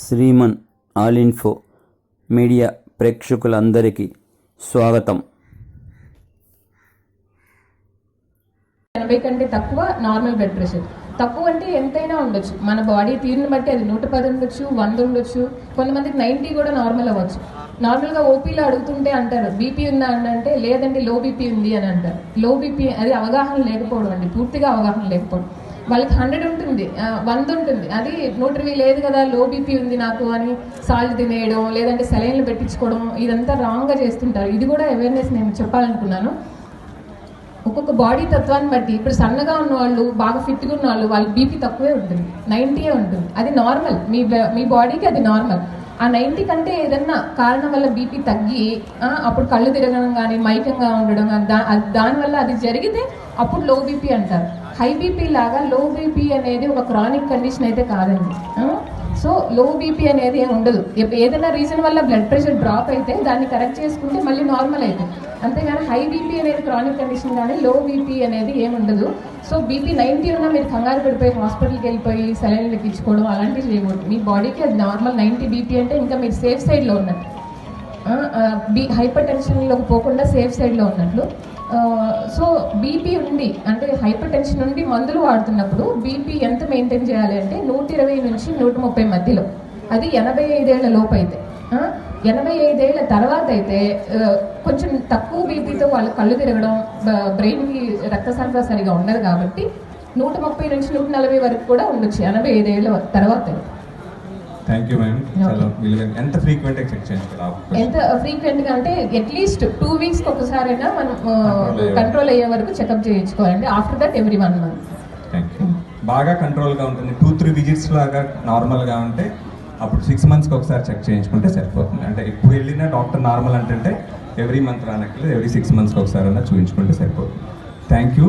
Shriman all info media ప్రేక్షకులందరికీ స్వాగతం. ఎనభై కంటే తక్కువ నార్మల్ బ్లడ్ ప్రెషర్ తక్కువ అంటే ఎంతైనా ఉండొచ్చు. మన బాడీ తీరుని బట్టి అది నూట పది ఉండొచ్చు వంద ఉండొచ్చు కొంతమందికి నైంటీ కూడా నార్మల్ అవ్వచ్చు. నార్మల్గా ఓపీలో అడుగుతుంటే అంటారు బీపీ ఉందా అని అంటే లేదండి లో బీపీ ఉంది అని అంటారు. లో బీపీ అది అవగాహన లేకపోవడం అండి పూర్తిగా అవగాహన లేకపోవడం. వాళ్ళకి హండ్రెడ్ ఉంటుంది. వంద ఉంటుంది. అది నూట ఇరవై లేదు కదా లో బీపీ ఉంది నాకు అని సాల్ట్ తినేయడం లేదంటే సెలైన్లు పెట్టించుకోవడం ఇదంతా రాంగ్గా చేస్తుంటారు. ఇది కూడా అవేర్నెస్ నేను చెప్పాలనుకున్నాను. ఒక్కొక్క బాడీ తత్వాన్ని బట్టి ఇప్పుడు సన్నగా ఉన్న వాళ్ళు బాగా ఫిట్గా ఉన్న వాళ్ళు వాళ్ళకి బీపీ తక్కువే ఉంటుంది. నైంటీయే ఉంటుంది. అది నార్మల్ మీ బ- మీ బాడీకి అది నార్మల్ ఆ నైంటీ కంటే ఏదన్నా కారణం వల్ల బీపీ తగ్గి అప్పుడు కళ్ళు తిరగడం కానీ మైకంగా ఉండడం కానీ దా దానివల్ల అది జరిగితే అప్పుడు లో బీపీ అంటారు. హై బీపీ లాగా లో బీపీ అనేది ఒక క్రానిక్ కండిషన్ అయితే కాదండి. సో లో బీపీ అనేది ఏమి ఉండదు. ఏదైనా రీజన్ వల్ల బ్లడ్ ప్రెషర్ డ్రాప్ అయితే దాన్ని కరెక్ట్ చేసుకుంటే మళ్ళీ నార్మల్ అవుతుంది. అంతేగాని హై బీపీ అనేది క్రానిక్ కండిషన్ కానీ లో బీపీ అనేది ఏమి ఉండదు. సో బీపీ నైంటీ ఉన్నా మీరు కంగారు పడిపోయి హాస్పిటల్కి వెళ్ళిపోయి సెలైన్లు ఎక్కించుకోవడం అలాంటివి చేయకూడదు. మీ బాడీకి అది నార్మల్ నైంటీ బీపీ అంటే ఇంకా మీరు సేఫ్ సైడ్లో ఉన్నట్టు. బీ హైపర్ టెన్షన్లోకి పోకుండా సేఫ్ సైడ్లో ఉన్నట్లు. సో బీపీ ఉండి అంటే హైపర్ టెన్షన్ నుండి మందులు వాడుతున్నప్పుడు బీపీ ఎంత మెయింటైన్ చేయాలి అంటే నూట ఇరవై నుంచి నూట ముప్పై మధ్యలో. అది ఎనభై ఐదేళ్ళ లోపు అయితే ఎనభై ఐదేళ్ళ తర్వాత అయితే కొంచెం తక్కువ బీపీతో వాళ్ళ కళ్ళు తిరగడం బ్రెయిన్కి రక్త సరఫరా సరిగా ఉండదు కాబట్టి నూట ముప్పై నుంచి నూట నలభై వరకు కూడా ఉండొచ్చు ఎనభై ఐదేళ్ళ తర్వాత. థ్యాంక్ యూ మ్యామ్ చాలా వీలుగా ఎంత ఫ్రీక్వెంట్ చెక్ చేయించుకోవాలి ఎంత ఫ్రీక్వెంట్గా అంటే అట్లీస్ట్ టూ వీక్స్ ఒకసారైనా మనం Control అయ్యే కంట్రోల్ అయ్యే వరకు checkup చేయించుకోవాలండి. After that every one month thank you బాగా కంట్రోల్గా ఉంటుంది. టూ త్రీ విజిట్స్ లాగా నార్మల్గా ఉంటే అప్పుడు సిక్స్ మంత్స్కి ఒకసారి చెక్ చేయించుకుంటే సరిపోతుంది. అంటే ఇప్పుడు వెళ్ళిన డాక్టర్ నార్మల్ అంటే ఎవ్రీ మంత్ రానక్కర్లేదు. ఎవ్రీ సిక్స్ మంత్స్కి ఒకసారి అన్నా చూపించుకుంటే సరిపోతుంది. Thank you